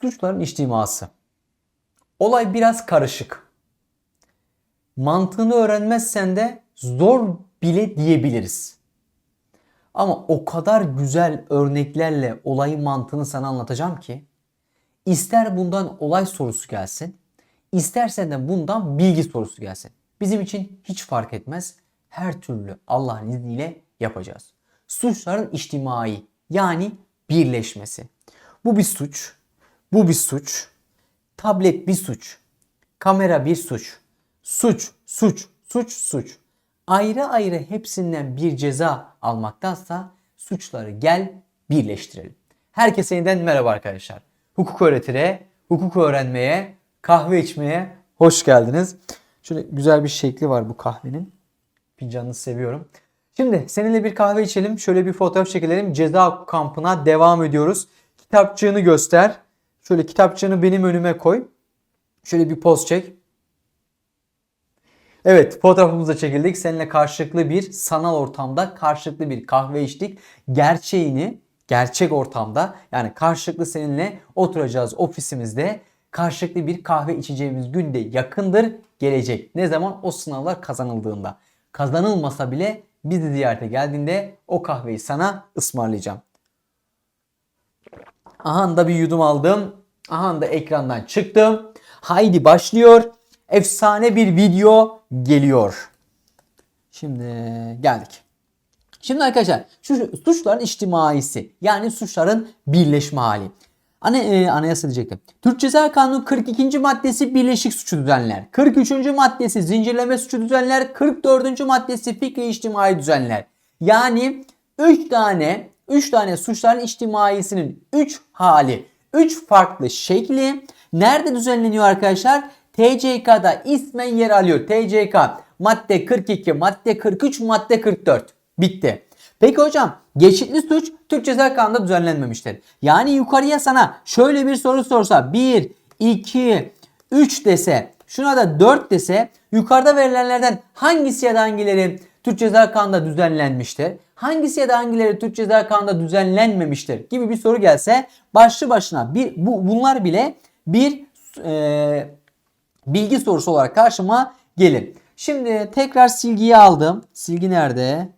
Suçların içtiması. Olay biraz karışık. Mantığını öğrenmezsen de zor bile diyebiliriz. Ama o kadar güzel örneklerle olayın mantığını sana anlatacağım ki ister bundan olay sorusu gelsin, istersen de bundan bilgi sorusu gelsin. Bizim için hiç fark etmez. Her türlü Allah'ın izniyle yapacağız. Suçların içtimai yani birleşmesi. Bu bir suç, bu bir suç, tablet bir suç, kamera bir suç, suç, suç, suç, suç. Ayrı ayrı hepsinden bir ceza almaktansa suçları gel birleştirelim. Herkese yeniden merhaba arkadaşlar. Hukuk öğretire, hukuk öğrenmeye, kahve içmeye hoş geldiniz. Şöyle güzel bir şekli var bu kahvenin. Fincanını seviyorum. Şimdi seninle bir kahve içelim. Şöyle bir fotoğraf çekelim. Ceza kampına devam ediyoruz. Kitapçığını göster. Şöyle kitapçığını benim önüme koy. Şöyle bir poz çek. Evet fotoğrafımıza çekildik. Seninle karşılıklı bir sanal ortamda karşılıklı bir kahve içtik. Gerçeğini gerçek ortamda yani karşılıklı seninle oturacağız ofisimizde. Karşılıklı bir kahve içeceğimiz günde yakındır gelecek. Ne zaman? O sınavlar kazanıldığında. Kazanılmasa bile bizi ziyarete geldiğinde o kahveyi sana ısmarlayacağım. Aha da bir yudum aldım. Aha da ekrandan çıktım. Haydi başlıyor. Efsane bir video geliyor. Şimdi geldik. Şimdi arkadaşlar şu suçların içtimaisi yani suçların birleşme hali. Ana, e, anayasa diyecektim. Türk Ceza Kanunu 42. maddesi birleşik suçu düzenler. 43. maddesi zincirleme suçu düzenler. 44. maddesi fikri içtimai düzenler. Yani 3 tane 3 tane suçların içtimaisinin 3 hali, 3 farklı şekli nerede düzenleniyor arkadaşlar? TCK'da ismen yer alıyor. TCK madde 42, madde 43, madde 44. Bitti. Peki hocam geçitli suç Türk Ceza Kanunu'nda düzenlenmemiştir. Yani yukarıya sana şöyle bir soru sorsa 1, 2, 3 dese şuna da 4 dese yukarıda verilenlerden hangisi ya da hangileri Türk Ceza Kanunu'nda düzenlenmiştir? Hangisi ya da hangileri Türk Ceza Kanunu'nda düzenlenmemiştir gibi bir soru gelse başlı başına bir bu, bunlar bile bir e, bilgi sorusu olarak karşıma gelir. Şimdi tekrar silgiyi aldım. Silgi nerede?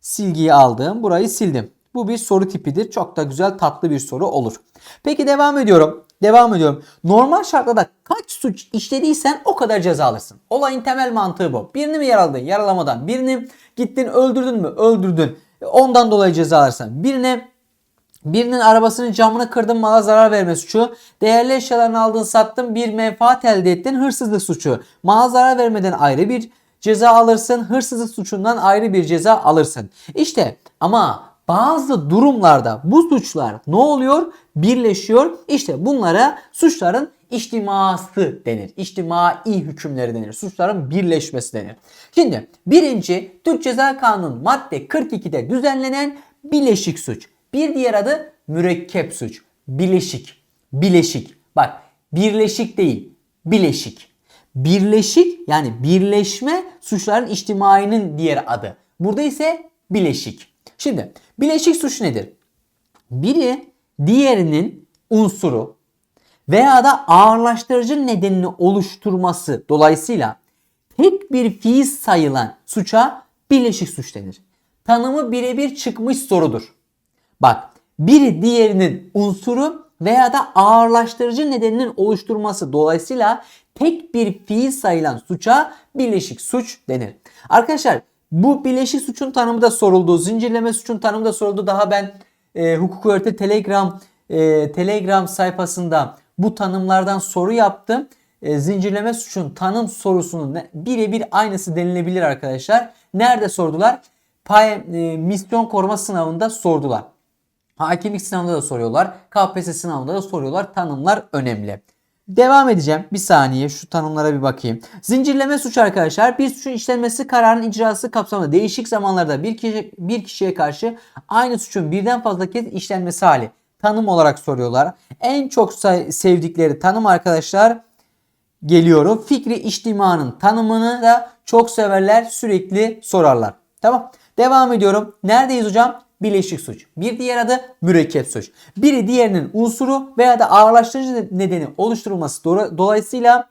Silgiyi aldım. Burayı sildim. Bu bir soru tipidir. Çok da güzel tatlı bir soru olur. Peki devam ediyorum. Devam ediyorum. Normal şartlarda kaç suç işlediysen o kadar ceza alırsın. Olayın temel mantığı bu. Birini mi yaraladın? Yaralamadan. Birini gittin öldürdün mü? Öldürdün. Ondan dolayı ceza alırsın. Birine Birinin arabasının camını kırdın mala zarar verme suçu. Değerli eşyalarını aldın sattın bir menfaat elde ettin hırsızlık suçu. Mala zarar vermeden ayrı bir ceza alırsın. Hırsızlık suçundan ayrı bir ceza alırsın. İşte ama bazı durumlarda bu suçlar ne oluyor? Birleşiyor. İşte bunlara suçların içtiması denir. İçtimai hükümleri denir. Suçların birleşmesi denir. Şimdi birinci Türk Ceza Kanunu madde 42'de düzenlenen bileşik suç. Bir diğer adı mürekkep suç. Bileşik. Bileşik. Bak birleşik değil. Bileşik. Birleşik yani birleşme suçların içtimainin diğer adı. Burada ise bileşik. Şimdi bileşik suç nedir? Biri diğerinin unsuru veya da ağırlaştırıcı nedenini oluşturması dolayısıyla tek bir fiil sayılan suça bileşik suç denir. Tanımı birebir çıkmış sorudur. Bak biri diğerinin unsuru veya da ağırlaştırıcı nedeninin oluşturması dolayısıyla tek bir fiil sayılan suça bileşik suç denir. Arkadaşlar bu bileşik suçun tanımı da soruldu. Zincirleme suçun tanımı da soruldu. Daha ben e, hukuk öğreti Telegram e, Telegram sayfasında bu tanımlardan soru yaptım. E, zincirleme suçun tanım sorusunun birebir aynısı denilebilir arkadaşlar. Nerede sordular? Pay, e, misyon koruma sınavında sordular. Hakimlik sınavında da soruyorlar. KPSS sınavında da soruyorlar. Tanımlar önemli. Devam edeceğim. Bir saniye şu tanımlara bir bakayım. Zincirleme suç arkadaşlar bir suçun işlenmesi kararının icrası kapsamında değişik zamanlarda bir, kişi, bir kişiye karşı aynı suçun birden fazla kez işlenmesi hali. Tanım olarak soruyorlar. En çok sevdikleri tanım arkadaşlar geliyorum. Fikri içtimanın tanımını da çok severler sürekli sorarlar. Tamam. Devam ediyorum. Neredeyiz hocam? bileşik suç. Bir diğer adı mürekkep suç. Biri diğerinin unsuru veya da ağırlaştırıcı nedeni oluşturulması do- dolayısıyla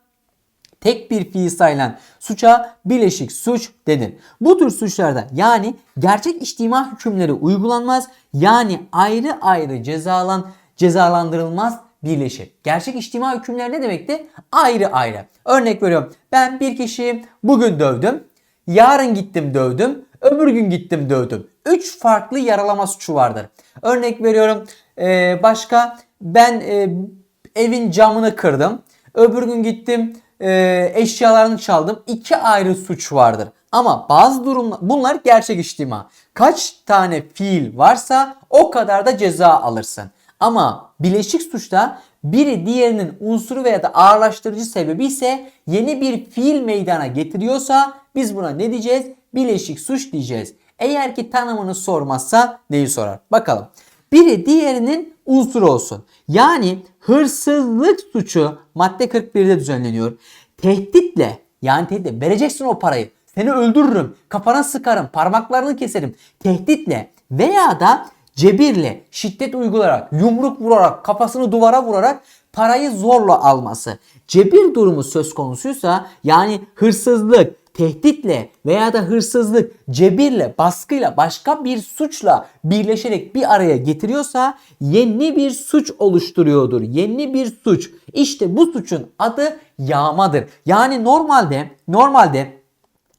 tek bir fiil sayılan suça bileşik suç denir. Bu tür suçlarda yani gerçek içtima hükümleri uygulanmaz yani ayrı ayrı cezalan cezalandırılmaz birleşir. Gerçek içtima hükümleri ne demekti? Ayrı ayrı. Örnek veriyorum. Ben bir kişiyi bugün dövdüm. Yarın gittim dövdüm. Öbür gün gittim dövdüm. Üç farklı yaralama suçu vardır. Örnek veriyorum. Ee, başka ben e, evin camını kırdım. Öbür gün gittim e, eşyalarını çaldım. İki ayrı suç vardır. Ama bazı durumlar bunlar gerçek içtima. Kaç tane fiil varsa o kadar da ceza alırsın. Ama bileşik suçta biri diğerinin unsuru veya da ağırlaştırıcı sebebi ise yeni bir fiil meydana getiriyorsa biz buna ne diyeceğiz? Bileşik suç diyeceğiz. Eğer ki tanımını sormazsa neyi sorar? Bakalım. Biri diğerinin unsuru olsun. Yani hırsızlık suçu madde 41'de düzenleniyor. Tehditle yani tehditle vereceksin o parayı. Seni öldürürüm, kafana sıkarım, parmaklarını keserim. Tehditle veya da cebirle, şiddet uygularak, yumruk vurarak, kafasını duvara vurarak parayı zorla alması. Cebir durumu söz konusuysa yani hırsızlık, tehditle veya da hırsızlık, cebirle, baskıyla, başka bir suçla birleşerek bir araya getiriyorsa yeni bir suç oluşturuyordur. Yeni bir suç. İşte bu suçun adı yağmadır. Yani normalde normalde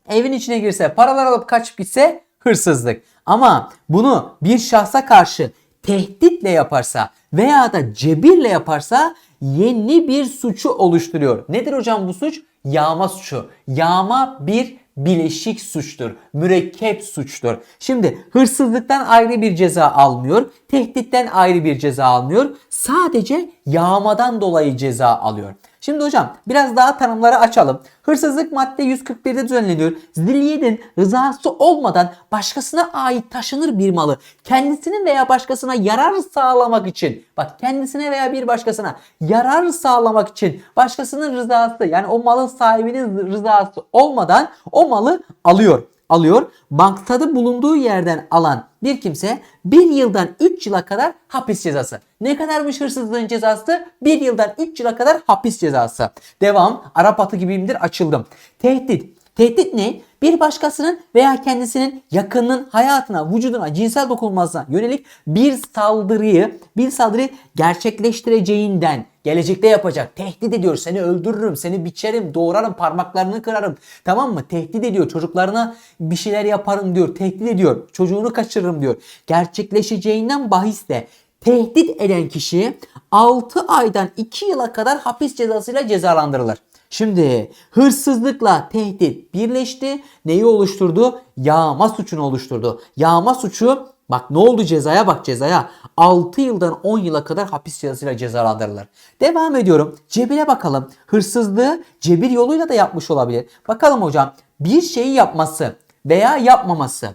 evin içine girse, paralar alıp kaçıp gitse hırsızlık. Ama bunu bir şahsa karşı tehditle yaparsa veya da cebirle yaparsa yeni bir suçu oluşturuyor. Nedir hocam bu suç? Yağma suçu. Yağma bir bileşik suçtur. Mürekkep suçtur. Şimdi hırsızlıktan ayrı bir ceza almıyor. Tehditten ayrı bir ceza almıyor. Sadece yağmadan dolayı ceza alıyor. Şimdi hocam biraz daha tanımları açalım. Hırsızlık madde 141'de düzenleniyor. Zilliyetin rızası olmadan başkasına ait taşınır bir malı kendisinin veya başkasına yarar sağlamak için bak kendisine veya bir başkasına yarar sağlamak için başkasının rızası yani o malın sahibinin rızası olmadan o malı alıyor alıyor. Banktada bulunduğu yerden alan bir kimse 1 yıldan 3 yıla kadar hapis cezası. Ne kadarmış hırsızlığın cezası? 1 yıldan 3 yıla kadar hapis cezası. Devam. Arap atı gibiyimdir açıldım. Tehdit. Tehdit ne? Bir başkasının veya kendisinin yakınının hayatına, vücuduna, cinsel dokunulmazlığına yönelik bir saldırıyı, bir saldırıyı gerçekleştireceğinden gelecekte yapacak. Tehdit ediyor. Seni öldürürüm, seni biçerim, doğrarım, parmaklarını kırarım. Tamam mı? Tehdit ediyor. Çocuklarına bir şeyler yaparım diyor. Tehdit ediyor. Çocuğunu kaçırırım diyor. Gerçekleşeceğinden bahisle tehdit eden kişi 6 aydan 2 yıla kadar hapis cezasıyla cezalandırılır. Şimdi hırsızlıkla tehdit birleşti. Neyi oluşturdu? Yağma suçunu oluşturdu. Yağma suçu bak ne oldu cezaya bak cezaya. 6 yıldan 10 yıla kadar hapis cezasıyla cezalandırılır. Devam ediyorum. Cebire bakalım. Hırsızlığı cebir yoluyla da yapmış olabilir. Bakalım hocam bir şeyi yapması veya yapmaması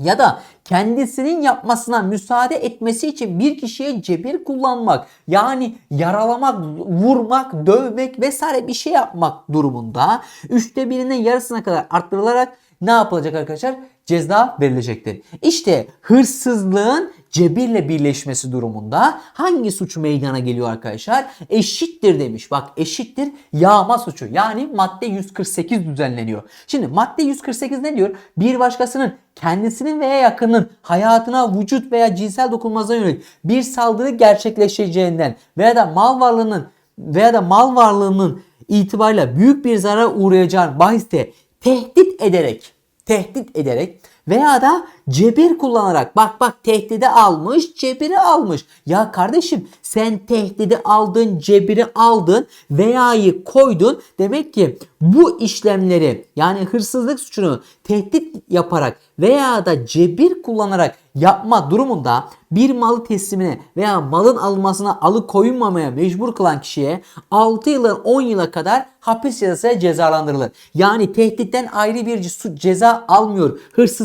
ya da kendisinin yapmasına müsaade etmesi için bir kişiye cebir kullanmak yani yaralamak, vurmak, dövmek vesaire bir şey yapmak durumunda üçte birinin yarısına kadar arttırılarak ne yapılacak arkadaşlar? Ceza verilecektir. İşte hırsızlığın cebirle birleşmesi durumunda hangi suç meydana geliyor arkadaşlar? Eşittir demiş. Bak eşittir yağma suçu. Yani madde 148 düzenleniyor. Şimdi madde 148 ne diyor? Bir başkasının kendisinin veya yakının hayatına vücut veya cinsel dokunulmazlığa yönelik bir saldırı gerçekleşeceğinden veya da mal varlığının veya da mal varlığının itibariyle büyük bir zarar uğrayacağını bahiste tehdit ederek tehdit ederek veya da cebir kullanarak bak bak tehdidi almış cebiri almış. Ya kardeşim sen tehdidi aldın cebiri aldın veya'yı koydun. Demek ki bu işlemleri yani hırsızlık suçunu tehdit yaparak veya da cebir kullanarak yapma durumunda bir malı teslimine veya malın alınmasına alıkoyulmamaya mecbur kılan kişiye 6 yıldan 10 yıla kadar hapis cezasıyla cezalandırılır. Yani tehditten ayrı bir ceza almıyor.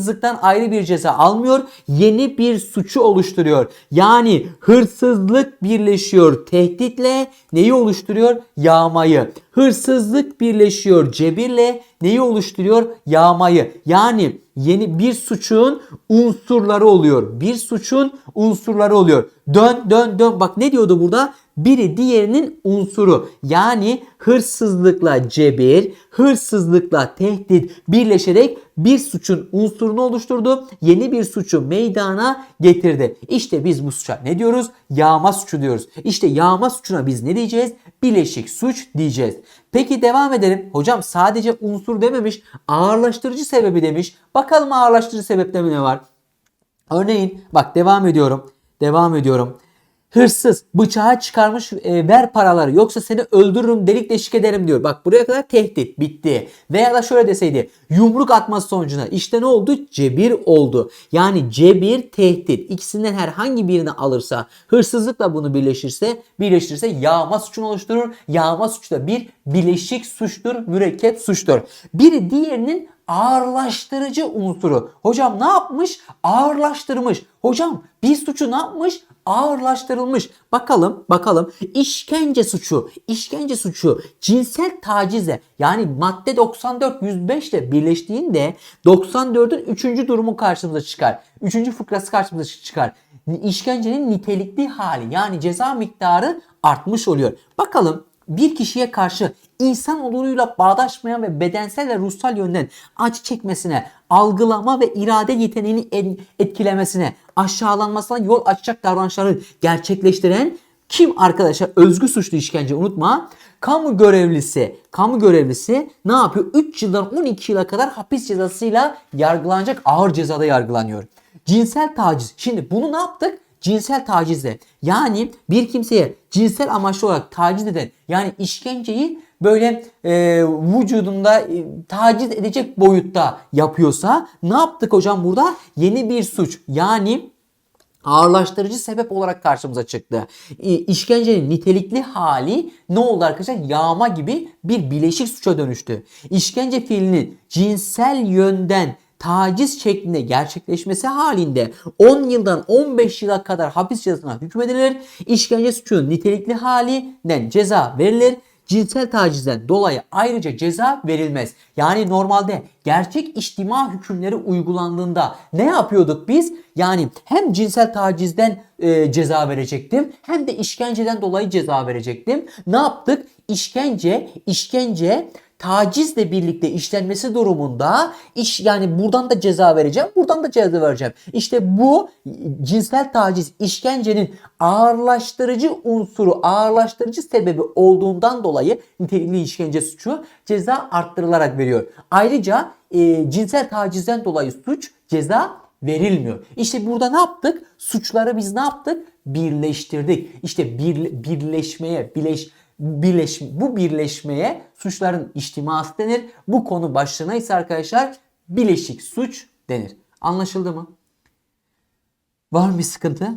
Hırsızlıktan ayrı bir ceza almıyor. Yeni bir suçu oluşturuyor. Yani hırsızlık birleşiyor tehditle neyi oluşturuyor? Yağmayı. Hırsızlık birleşiyor cebirle neyi oluşturuyor? Yağmayı. Yani yeni bir suçun unsurları oluyor. Bir suçun unsurları oluyor. Dön dön dön. Bak ne diyordu burada? Biri diğerinin unsuru. Yani hırsızlıkla cebir, hırsızlıkla tehdit birleşerek bir suçun unsurunu oluşturdu. Yeni bir suçu meydana getirdi. İşte biz bu suça ne diyoruz? Yağma suçu diyoruz. İşte yağma suçuna biz ne diyeceğiz? Bileşik suç diyeceğiz. Peki devam edelim. Hocam sadece unsur dememiş, ağırlaştırıcı sebebi demiş. Bakalım ağırlaştırıcı sebepte ne var? Örneğin bak devam ediyorum. Devam ediyorum. Hırsız bıçağı çıkarmış e, ver paraları yoksa seni öldürürüm delik deşik ederim diyor. Bak buraya kadar tehdit bitti. Veya da şöyle deseydi yumruk atması sonucuna işte ne oldu? Cebir oldu. Yani cebir tehdit ikisinden herhangi birini alırsa hırsızlıkla bunu birleşirse birleşirse yağma suçunu oluşturur. Yağma suçu da bir bileşik suçtur, mürekkep suçtur. Biri diğerinin ağırlaştırıcı unsuru. Hocam ne yapmış? Ağırlaştırmış. Hocam bir suçu ne yapmış? Ağırlaştırılmış. Bakalım, bakalım. İşkence suçu, işkence suçu cinsel tacize yani madde 94 105 ile birleştiğinde 94'ün 3. durumu karşımıza çıkar. 3. fıkrası karşımıza çıkar. İşkencenin nitelikli hali yani ceza miktarı artmış oluyor. Bakalım bir kişiye karşı insan oluruyla bağdaşmayan ve bedensel ve ruhsal yönden acı çekmesine, algılama ve irade yeteneğini etkilemesine, aşağılanmasına yol açacak davranışları gerçekleştiren kim arkadaşlar? Özgü suçlu işkence unutma. Kamu görevlisi, kamu görevlisi ne yapıyor? 3 yıldan 12 yıla kadar hapis cezasıyla yargılanacak ağır cezada yargılanıyor. Cinsel taciz. Şimdi bunu ne yaptık? cinsel tacizle yani bir kimseye cinsel amaçlı olarak taciz eden yani işkenceyi böyle e, vücudunda e, taciz edecek boyutta yapıyorsa ne yaptık hocam burada? Yeni bir suç yani ağırlaştırıcı sebep olarak karşımıza çıktı. İşkencenin nitelikli hali ne oldu arkadaşlar? Yağma gibi bir bileşik suça dönüştü. İşkence fiilinin cinsel yönden taciz şeklinde gerçekleşmesi halinde 10 yıldan 15 yıla kadar hapis cezasına hükmedilir. İşkence suçunun nitelikli halinden ceza verilir. Cinsel tacizden dolayı ayrıca ceza verilmez. Yani normalde gerçek içtima hükümleri uygulandığında ne yapıyorduk biz? Yani hem cinsel tacizden e, ceza verecektim hem de işkenceden dolayı ceza verecektim. Ne yaptık? İşkence, işkence tacizle birlikte işlenmesi durumunda iş yani buradan da ceza vereceğim, buradan da ceza vereceğim. İşte bu cinsel taciz işkencenin ağırlaştırıcı unsuru, ağırlaştırıcı sebebi olduğundan dolayı nitelikli işkence suçu ceza arttırılarak veriyor. Ayrıca e, cinsel tacizden dolayı suç ceza verilmiyor. İşte burada ne yaptık? Suçları biz ne yaptık? Birleştirdik. İşte bir, birleşmeye, birleş birleş, bu birleşmeye suçların içtiması denir. Bu konu başlığına ise arkadaşlar bileşik suç denir. Anlaşıldı mı? Var mı bir sıkıntı?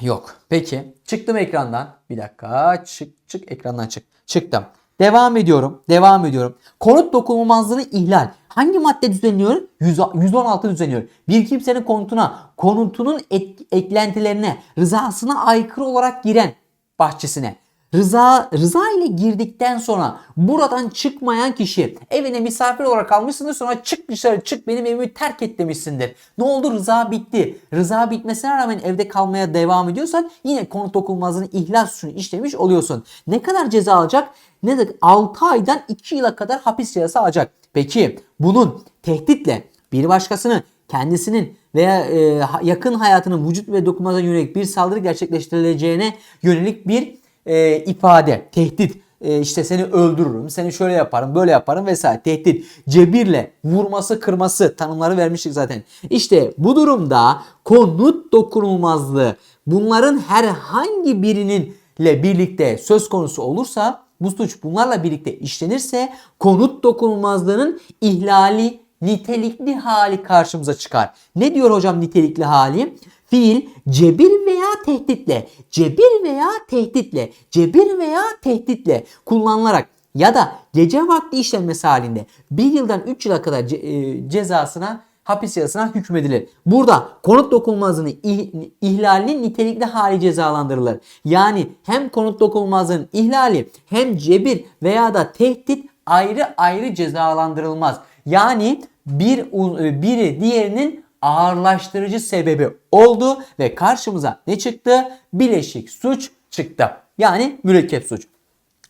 Yok. Peki. Çıktım ekrandan. Bir dakika. Çık çık ekrandan çık. Çıktım. Devam ediyorum. Devam ediyorum. Konut dokunulmazlığını ihlal. Hangi madde düzenliyor? 116 düzenliyor. Bir kimsenin konutuna, konutunun et, eklentilerine, rızasına aykırı olarak giren bahçesine Rıza, rıza ile girdikten sonra buradan çıkmayan kişi evine misafir olarak almışsındır sonra çık dışarı çık benim evimi terk et demişsindir. Ne oldu? Rıza bitti. Rıza bitmesine rağmen evde kalmaya devam ediyorsan yine konut okunmazlığını ihlal suçunu işlemiş oluyorsun. Ne kadar ceza alacak? Ne dedik? 6 aydan 2 yıla kadar hapis cezası alacak. Peki bunun tehditle bir başkasını kendisinin veya e, yakın hayatının vücut ve dokunmaza yönelik bir saldırı gerçekleştirileceğine yönelik bir e, ifade, tehdit, e, işte seni öldürürüm, seni şöyle yaparım, böyle yaparım vesaire tehdit, cebirle vurması, kırması tanımları vermiştik zaten. İşte bu durumda konut dokunulmazlığı bunların herhangi birinin ile birlikte söz konusu olursa bu suç bunlarla birlikte işlenirse konut dokunulmazlığının ihlali nitelikli hali karşımıza çıkar. Ne diyor hocam nitelikli hali? Fiil cebir veya tehditle, cebir veya tehditle, cebir veya tehditle kullanılarak ya da gece vakti işlenmesi halinde 1 yıldan 3 yıla kadar ce- e, cezasına hapis cezasına hükmedilir. Burada konut dokunulmazlığının ih- ihlalinin nitelikli hali cezalandırılır. Yani hem konut dokunulmazlığının ihlali hem cebir veya da tehdit ayrı ayrı cezalandırılmaz. Yani bir u- biri diğerinin ağırlaştırıcı sebebi oldu ve karşımıza ne çıktı? Bileşik suç çıktı. Yani mürekkep suç.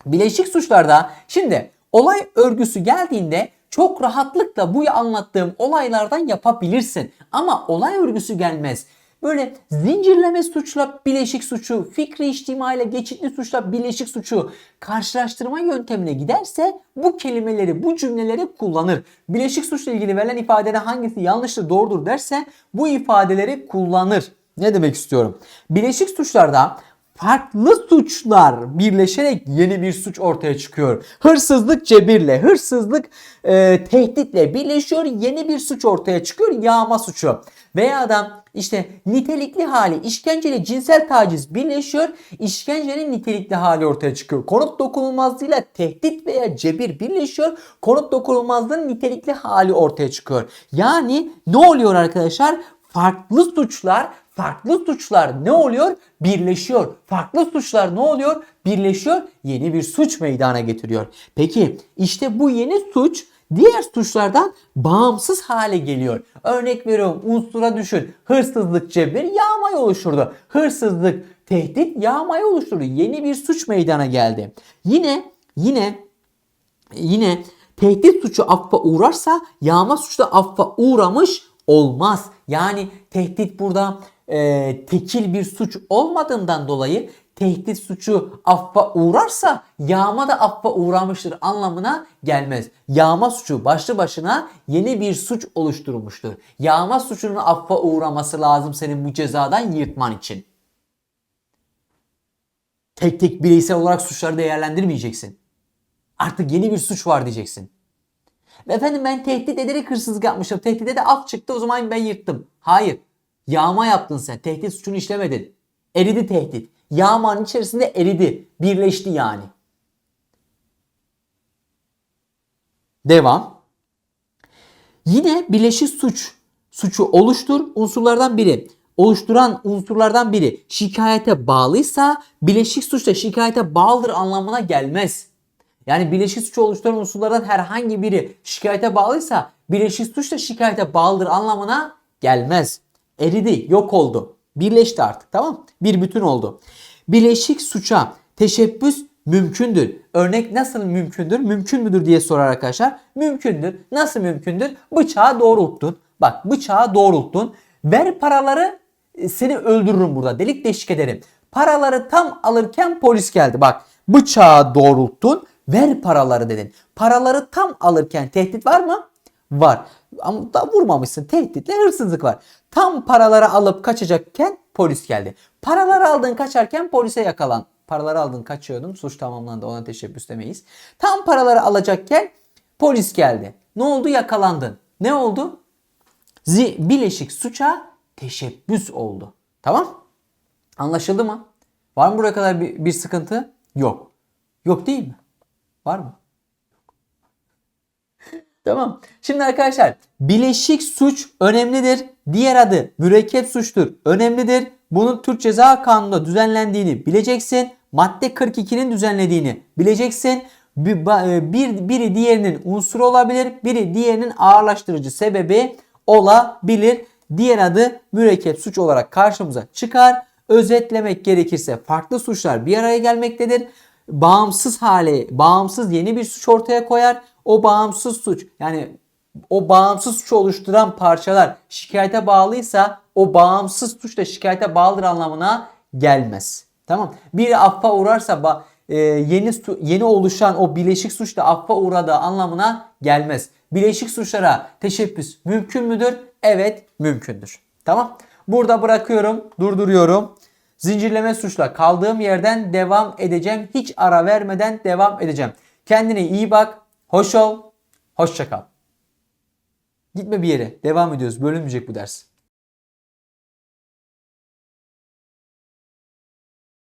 Bileşik suçlarda şimdi olay örgüsü geldiğinde çok rahatlıkla bu anlattığım olaylardan yapabilirsin. Ama olay örgüsü gelmez. Böyle zincirleme suçla bileşik suçu, fikri içtima ile geçitli suçla bileşik suçu karşılaştırma yöntemine giderse bu kelimeleri, bu cümleleri kullanır. Bileşik suçla ilgili verilen ifadede hangisi yanlıştır, doğrudur derse bu ifadeleri kullanır. Ne demek istiyorum? Bileşik suçlarda farklı suçlar birleşerek yeni bir suç ortaya çıkıyor. Hırsızlık cebirle, hırsızlık e, tehditle birleşiyor, yeni bir suç ortaya çıkıyor, yağma suçu. Veya da işte nitelikli hali, işkenceyle cinsel taciz birleşiyor, işkencenin nitelikli hali ortaya çıkıyor. Konut dokunulmazlığıyla tehdit veya cebir birleşiyor, konut dokunulmazlığının nitelikli hali ortaya çıkıyor. Yani ne oluyor arkadaşlar? Farklı suçlar Farklı suçlar ne oluyor? Birleşiyor. Farklı suçlar ne oluyor? Birleşiyor. Yeni bir suç meydana getiriyor. Peki işte bu yeni suç diğer suçlardan bağımsız hale geliyor. Örnek veriyorum unsura düşün. Hırsızlık cebir yağmayı oluşturdu. Hırsızlık tehdit yağmayı oluşturdu. Yeni bir suç meydana geldi. Yine yine yine tehdit suçu affa uğrarsa yağma suçu da affa uğramış olmaz. Yani tehdit burada e, tekil bir suç olmadığından dolayı tehdit suçu affa uğrarsa yağma da affa uğramıştır anlamına gelmez. Yağma suçu başlı başına yeni bir suç oluşturmuştur. Yağma suçunun affa uğraması lazım senin bu cezadan yırtman için. Tek tek bireysel olarak suçları değerlendirmeyeceksin. Artık yeni bir suç var diyeceksin. Efendim ben tehdit ederek hırsızlık yapmışım. Tehdide de af çıktı o zaman ben yırttım. Hayır. Yağma yaptın sen. Tehdit suçunu işlemedin. Eridi tehdit. Yağmanın içerisinde eridi. Birleşti yani. Devam. Yine bileşik suç suçu oluştur unsurlardan biri. Oluşturan unsurlardan biri şikayete bağlıysa bileşik suç da şikayete bağlıdır anlamına gelmez. Yani bileşik suç oluşturan unsurlardan herhangi biri şikayete bağlıysa bileşik suç da şikayete bağlıdır anlamına gelmez. Eridi, yok oldu. Birleşti artık tamam Bir bütün oldu. Bileşik suça teşebbüs mümkündür. Örnek nasıl mümkündür? Mümkün müdür diye sorar arkadaşlar. Mümkündür. Nasıl mümkündür? Bıçağı doğrulttun. Bak bıçağı doğrulttun. Ver paraları e, seni öldürürüm burada. Delik deşik ederim. Paraları tam alırken polis geldi. Bak bıçağı doğrulttun. Ver paraları dedin. Paraları tam alırken tehdit var mı? Var. Ama da vurmamışsın. Tehditle hırsızlık var. Tam paraları alıp kaçacakken polis geldi. Paraları aldın kaçarken polise yakalan. Paraları aldın kaçıyordun. Suç tamamlandı. Ona teşebbüs demeyiz. Tam paraları alacakken polis geldi. Ne oldu? Yakalandın. Ne oldu? Zi bileşik suça teşebbüs oldu. Tamam? Anlaşıldı mı? Var mı buraya kadar bir, bir sıkıntı? Yok. Yok değil mi? Var mı? Tamam. Şimdi arkadaşlar bileşik suç önemlidir. Diğer adı mürekkep suçtur. Önemlidir. Bunun Türk Ceza Kanunu'nda düzenlendiğini bileceksin. Madde 42'nin düzenlediğini bileceksin. Bir, e, bir, biri diğerinin unsuru olabilir. Biri diğerinin ağırlaştırıcı sebebi olabilir. Diğer adı mürekkep suç olarak karşımıza çıkar. Özetlemek gerekirse farklı suçlar bir araya gelmektedir. Bağımsız hale, bağımsız yeni bir suç ortaya koyar. O bağımsız suç yani o bağımsız suç oluşturan parçalar şikayete bağlıysa o bağımsız suç da şikayete bağlıdır anlamına gelmez. Tamam. Biri affa uğrarsa e, yeni yeni oluşan o bileşik suç da affa uğradığı anlamına gelmez. Bileşik suçlara teşebbüs mümkün müdür? Evet mümkündür. Tamam. Burada bırakıyorum, durduruyorum. Zincirleme suçla kaldığım yerden devam edeceğim. Hiç ara vermeden devam edeceğim. Kendine iyi bak. Hoş ol. Hoşça kal. Gitme bir yere. Devam ediyoruz. Bölünmeyecek bu ders.